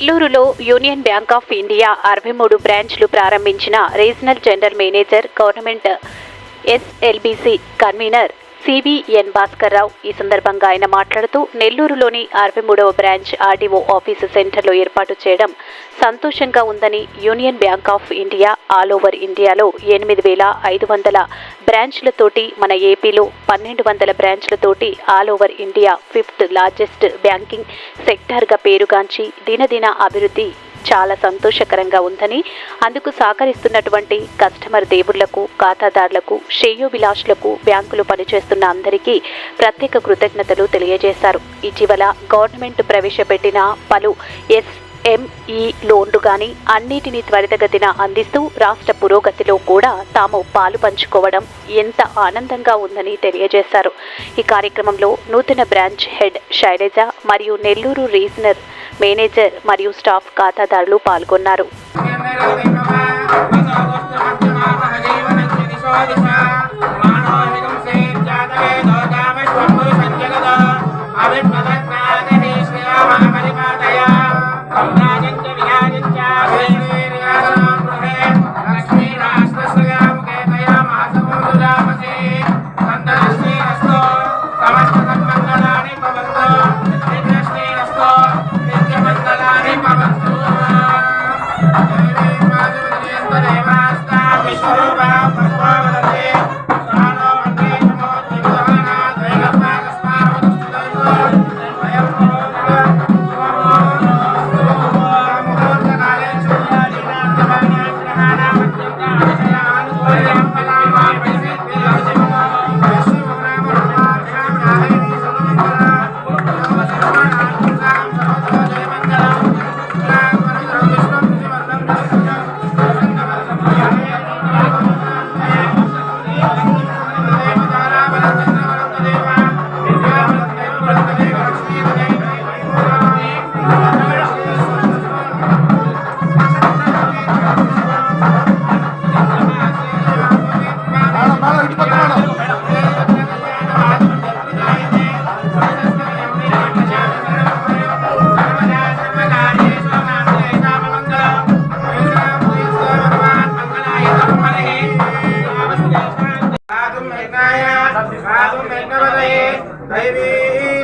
నెల్లూరులో union bank of India అరవై మూడు బ్రాంచ్లు ప్రారంభించిన regional general manager government SLBC convener. CVN Bhaskar Rao ఈ సందర్భంగా ఆయన మాట్లాడుతూ నెల్లూరులోని అరవై మూడవ బ్రాంచ్ ఆర్డీఓ ఆఫీసు సెంటర్లో ఏర్పాటు చేయడం సంతోషంగా ఉందని union bank of India all over ఇండియాలో ఎనిమిది వేల ఐదు వందల బ్రాంచ్లతోటి మన ఏపీలో పన్నెండు వందల బ్రాంచ్లతోటి all over India fifth largest banking సెక్టార్గా పేరుగాంచి దినదిన అభివృద్ధి చాలా సంతోషకరంగా ఉందని అందుకు సహకరిస్తున్నటువంటి కస్టమర్ దేవుళ్ళకు ఖాతాదారులకు శ్రేయోభిలాషులకు బ్యాంకులు పనిచేస్తున్న అందరికీ ప్రత్యేక కృతజ్ఞతలు తెలియజేశారు. ఇటీవల గవర్నమెంట్ ప్రవేశపెట్టిన పలు ఎస్ ఎంఈ లోన్లు కానీ అన్నిటినీ త్వరితగతిన అందిస్తూ రాష్ట్ర పురోగతిలో కూడా తాము పాలు పంచుకోవడం ఎంత ఆనందంగా ఉందని తెలియజేశారు. ఈ కార్యక్రమంలో నూతన బ్రాంచ్ హెడ్ శైలజ మరియు నెల్లూరు రీజనల్ మేనేజర్ మరియు స్టాఫ్ ఖాతాదారులు పాల్గొన్నారు.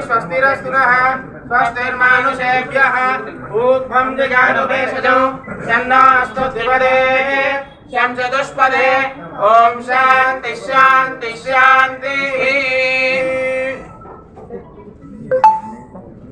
स्वस्तिरस्तुनः स्वस्तिर्मानुषेभ्यः ऊर्ध्वं जगानु भेषजौ चन्नास्तु द्विपदे शं चतुष्पदे ॐ शान्ति शान्ति शान्तिः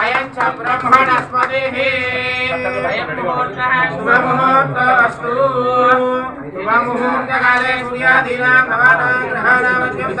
అయం చ బ్రహ్మణస్పతి శుభముహూర్త అస్తు శుభముహూర్తకాలే సూర్యాదీనా భవానా గ్రహాణామత్యంత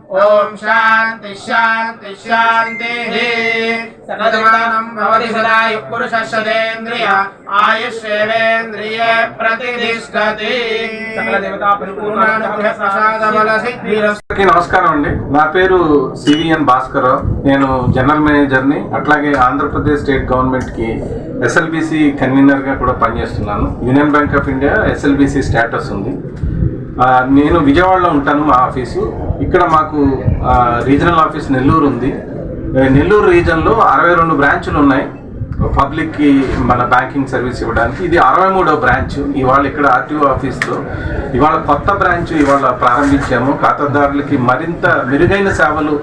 ॐ शान्ति शान्ति शान्तिः सततमानं भवति सदा युः पुरुषः शतेन्द्रिय आयुष्येवेन्द्रिये प्रतिष्ठति సకల దేవతా ప్రసాదబలసిద్ధిరస్తు అందరికీ నమస్కారం అండి నా పేరు సివిఎన్ భాస్కర్ నేను జనరల్ మేనేజర్ని అట్లాగే ఆంధ్రప్రదేశ్ స్టేట్ గవర్నమెంట్కి ఎస్ఎల్బిసి కన్వీనర్గా కూడా పనిచేస్తున్నాను union bank of India SLBC status ఉంది ఆ, నేను విజయవాడలో ఉంటాను మా ఆఫీసు. ఇక్కడ మాకు రీజనల్ ఆఫీస్ నెల్లూరు ఉంది. నెల్లూరు రీజన్లో అరవై రెండు బ్రాంచులు ఉన్నాయి. పబ్లిక్కి మన బ్యాంకింగ్ సర్వీస్ ఇవ్వడానికి. ఇది అరవై మూడో బ్రాంచ్. ఇవాళ ఇక్కడ ఆర్టీఓ ఆఫీస్లో. ఇవాళ కొత్త బ్రాంచ్ ఇవాళ ప్రారంభించాము. ఖాతాదారులకి మరింత మెరుగైన సేవలు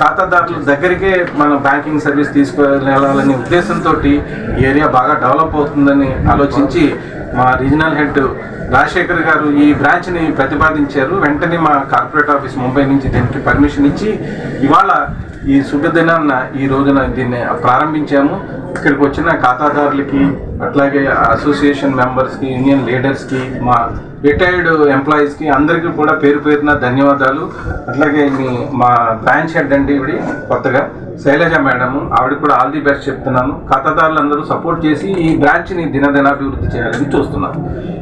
ఖాతాదారుల దగ్గరికే మన బ్యాంకింగ్ సర్వీస్ తీసుకువెళ్ళాలనే ఉద్దేశంతో ఈ ఏరియా బాగా డెవలప్ అవుతుందని ఆలోచించి మా రీజనల్ హెడ్ రాజశేఖర్ గారు ఈ బ్రాంచ్ని ప్రతిపాదించారు. వెంటనే మా కార్పొరేట్ ఆఫీస్ ముంబై నుంచి దీనికి పర్మిషన్ ఇచ్చి ఇవాళ ఈ శుభదినాన్న ఈ రోజున దీన్ని ప్రారంభించాము. ఇక్కడికి వచ్చిన ఖాతాదారులకి అట్లాగే అసోసియేషన్ మెంబర్స్కి యూనియన్ లీడర్స్కి మా రిటైర్డ్ ఎంప్లాయీస్కి అందరికీ కూడా పేరు పేరున ధన్యవాదాలు. అట్లాగే మీ మా బ్రాంచ్ హెడ్ అండి ఇవి కొత్తగా శైలజ మేడం ఆవిడ కూడా ఆల్ ది బెస్ట్ చెప్తున్నాను. ఖాతాదారులందరూ సపోర్ట్ చేసి ఈ బ్రాంచ్ని దినదినాభివృద్ధి చేయాలని చూస్తున్నాను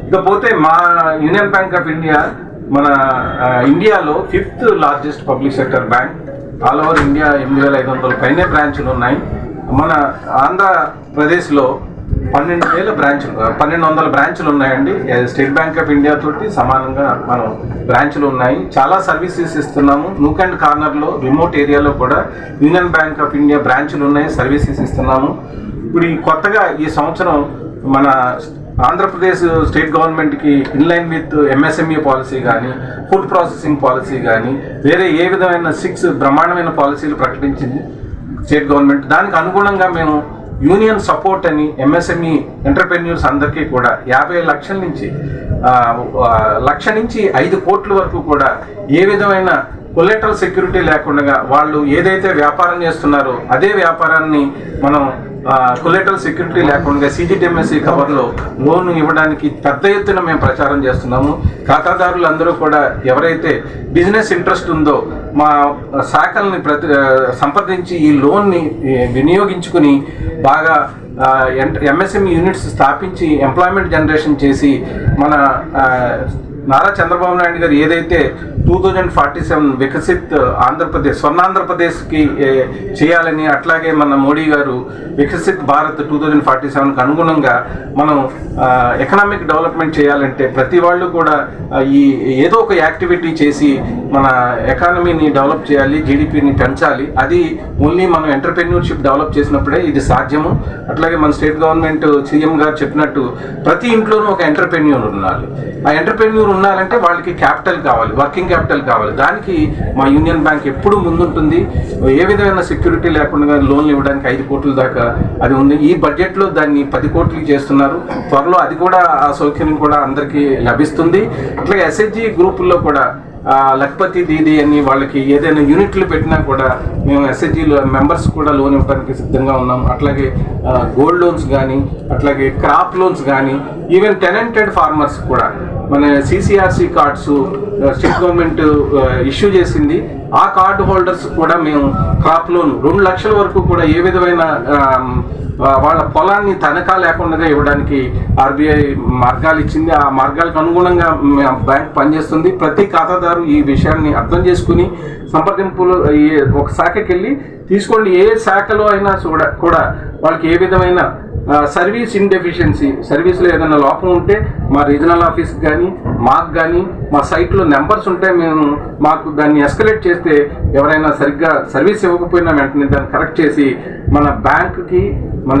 ఇకపోతే మా యూనియన్ బ్యాంక్ ఆఫ్ ఇండియా మన ఇండియాలో fifth largest public sector bank all over India ఎనిమిది వేల ఐదు వందల పైనే బ్రాంచ్లు ఉన్నాయి. మన ఆంధ్రప్రదేశ్లో పన్నెండు వేల బ్రాంచ్లు పన్నెండు వందల బ్రాంచ్లు ఉన్నాయండి. స్టేట్ బ్యాంక్ ఆఫ్ ఇండియా తోటి సమానంగా మనం బ్రాంచ్లు ఉన్నాయి. చాలా సర్వీసెస్ ఇస్తున్నాము. నూక్ అండ్ కార్నర్లో రిమోట్ ఏరియాలో కూడా యూనియన్ బ్యాంక్ ఆఫ్ ఇండియా బ్రాంచ్లు ఉన్నాయి సర్వీసెస్ ఇస్తున్నాము. ఇప్పుడు ఈ కొత్తగా ఈ సంవత్సరం మన ఆంధ్రప్రదేశ్ స్టేట్ గవర్నమెంట్కి ఇన్లైన్ విత్ ఎంఎస్ఎంఈ పాలసీ కానీ ఫుడ్ ప్రాసెసింగ్ పాలసీ కానీ వేరే ఏ విధమైన సిక్స్ బ్రహ్మాండమైన పాలసీలు ప్రకటించింది స్టేట్ గవర్నమెంట్. దానికి అనుగుణంగా మేము యూనియన్ సపోర్ట్ అని ఎంఎస్ఎంఈ ఎంటర్ప్రెన్యూర్స్ అందరికీ కూడా యాభై లక్షల నుంచి లక్ష నుంచి ఐదు కోట్ల వరకు కూడా ఏ విధమైన కొలెటరల్ సెక్యూరిటీ లేకుండా వాళ్ళు ఏదైతే వ్యాపారం చేస్తున్నారో అదే వ్యాపారాన్ని మనం కొలేటల్ సెక్యూరిటీ లేకుండా సిజిటిఎంఎస్సి కవర్లో లోన్ ఇవ్వడానికి పెద్ద ఎత్తున మేము ప్రచారం చేస్తున్నాము. ఖాతాదారులు అందరూ కూడా ఎవరైతే బిజినెస్ ఇంట్రెస్ట్ ఉందో మా శాఖల్ని ప్రతి సంప్రదించి ఈ లోన్ని వినియోగించుకుని బాగా ఎంఎస్ఎంఈ యూనిట్స్ స్థాపించి ఎంప్లాయ్మెంట్ జనరేషన్ చేసి మన నారా చంద్రబాబు నాయుడు గారు ఏదైతే two thousand forty seven Viksit Andhra Pradesh స్వర్ణాంధ్రప్రదేశ్కి చేయాలని అట్లాగే మన Modi garu Viksit Bharat two thousand forty సెవెన్కి అనుగుణంగా మనం ఎకనామిక్ డెవలప్మెంట్ చేయాలంటే ప్రతి వాళ్ళు కూడా ఈ ఏదో ఒక యాక్టివిటీ చేసి మన ఎకానమీని డెవలప్ చేయాలి జీడిపిని పెంచాలి. అది ఓన్లీ మనం ఎంటర్ప్రెన్యూర్షిప్ డెవలప్ చేసినప్పుడే ఇది సాధ్యము. అట్లాగే మన స్టేట్ గవర్నమెంట్ సీఎం గారు చెప్పినట్టు ప్రతి ఇంట్లోనూ ఒక ఎంటర్ప్రెన్యూర్ ఉండాలి. ఆ ఎంటర్ప్రెన్యూర్ ఉండాలంటే వాళ్ళకి క్యాపిటల్ కావాలి వర్కింగ్ క్యాపిటల్ కావాలి. దానికి మా యూనియన్ బ్యాంక్ ఎప్పుడు ముందుంటుంది. ఏ విధమైన సెక్యూరిటీ లేకుండా లోన్లు ఇవ్వడానికి ఐదు కోట్ల దాకా అది ఉంది. ఈ బడ్జెట్లో దాన్ని పది కోట్లకి చేస్తున్నారు. త్వరలో అది కూడా ఆ సౌకర్యం కూడా అందరికీ లభిస్తుంది. అట్లా ఎస్హెచ్జి గ్రూపుల్లో కూడా లక్పతి దీది అని వాళ్ళకి ఏదైనా యూనిట్లు పెట్టినా కూడా మేము ఎస్హెచ్జీలో మెంబర్స్ కూడా లోన్ ఇవ్వడానికి సిద్ధంగా ఉన్నాం. అట్లాగే గోల్డ్ లోన్స్ కానీ అట్లాగే క్రాప్ లోన్స్ కానీ ఈవెన్ టెనెంటెడ్ ఫార్మర్స్ కూడా మన CCRC cards state government issue చేసింది. ఆ కార్డు హోల్డర్స్ కూడా మేము క్రాప్ లోన్ రెండు లక్షల వరకు కూడా ఏ విధమైన um, వాళ్ళ పొలాన్ని తనఖా లేకుండా ఇవ్వడానికి ఆర్బీఐ మార్గాలు ఇచ్చింది. ఆ మార్గాలకు అనుగుణంగా బ్యాంక్ పనిచేస్తుంది. ప్రతి ఖాతాదారు ఈ విషయాన్ని అర్థం చేసుకుని సంప్రదింపులు ఒక శాఖకి వెళ్ళి తీసుకోండి. ఏ శాఖలో అయినా కూడా కూడా వాళ్ళకి ఏ విధమైన సర్వీస్ ఇన్డెఫిషియన్సీ. సర్వీస్లో ఏదైనా లోపం ఉంటే మా రీజనల్ ఆఫీస్కి కానీ మాకు కానీ మా సైట్లో నెంబర్స్ ఉంటే మేము మాకు దాన్ని ఎస్కలేట్ చేస్తే ఎవరైనా సరిగ్గా సర్వీస్ ఇవ్వకపోయినా వెంటనే దాన్ని కరెక్ట్ చేసి మన బ్యాంకుకి మన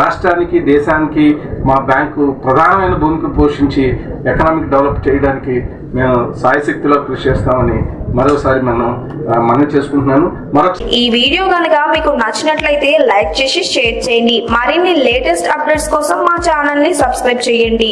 రాష్ట్రానికి దేశానికి మా బ్యాంకు ప్రధానమైన భూమిక పోషించి ఎకనామిక్ డెవలప్ చేయడానికి మేము సాయశక్తిలో కృషి చేస్తామని మరోసారి మనం మనం చేసుకుంటున్నాను. మరొక ఈ వీడియో కనుక మీకు నచ్చినట్లయితే లైక్ చేసి షేర్ చేయండి. మరిన్ని లేటెస్ట్ అప్డేట్స్ కోసం మా ఛానల్ని సబ్స్క్రైబ్ చేయండి.